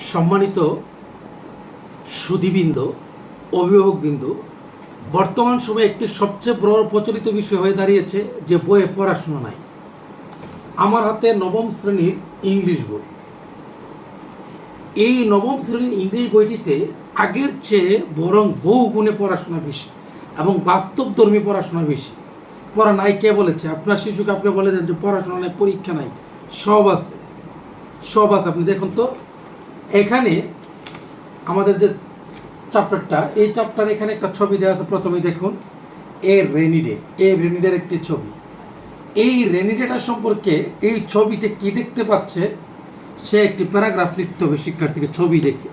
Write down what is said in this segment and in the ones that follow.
সম্মানিত সুদীবৃন্দ অভিভাবকবৃন্দ, বর্তমান সময়ে একটি সবচেয়ে বড় প্রচলিত বিষয় হয়ে দাঁড়িয়েছে যে বইয়ে পড়াশোনা নাই। আমার হাতে নবম শ্রেণির ইংলিশ বই। এই নবম শ্রেণির ইংলিশ বইটিতে আগের চেয়ে বরং বহু গুণে পড়াশোনা বেশি এবং বাস্তবধর্মী পড়াশোনা বেশি। পড়া নাই কে বলেছে? আপনার শিশুকে আপনি বলে দেন যে পড়াশোনা নাই, পরীক্ষা নাই। সব আছে। সব আছে। আপনি দেখুন তো এখানে আমাদের যে চ্যাপ্টারটা এই চ্যাপ্টার এখানে একটা ছবি দেওয়া আছে, প্রথমে দেখুন। এ রেনিডে, এ রেনিডের একটি ছবি। এই রেনিডেটা সম্পর্কে এই ছবিতে কি দেখতে পাচ্ছে, সে একটি প্যারাগ্রাফ লিখতে হবে শিক্ষার্থীকে, ছবি দেখে।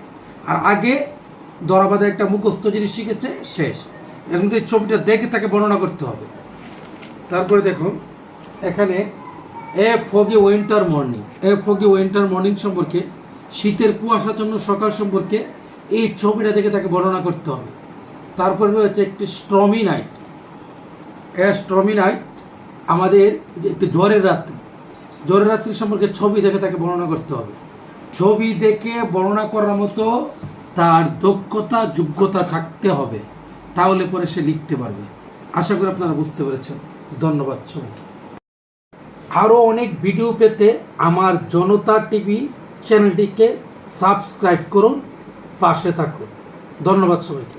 আর আগে দরাবাদে একটা মুখস্থ জিনিস শিখেছে, শেষ। এখন তো এই ছবিটা দেখে তাকে বর্ণনা করতে হবে। তারপরে দেখুন, এখানে, a foggy winter morning, a foggy winter morning সম্পর্কে শীতের কুয়াশাচ্ছন্ন সকাল সম্পর্কে এই ছবিটা দেখে তাকে বর্ণনা করতে হবে। তারপরে রয়েছে একটি স্ট্রমি নাইট স্ট্রমি নাইট আমাদের একটি জ্বরের রাত্রি। জ্বরের রাত্রি সম্পর্কে ছবি দেখে তাকে বর্ণনা করতে হবে। ছবি দেখে বর্ণনা করার মতো তার দক্ষতা, যোগ্যতা থাকতে হবে। তাহলে পরে সে লিখতে পারবে। আশা করি আপনারা বুঝতে পেরেছেন। ধন্যবাদ সবাইকে। আরও অনেক ভিডিও পেতে আমার জনতা টিভি চ্যানেলটিকে সাবস্ক্রাইব করুন পাশে থাকুন। ধন্যবাদ সবাইকে।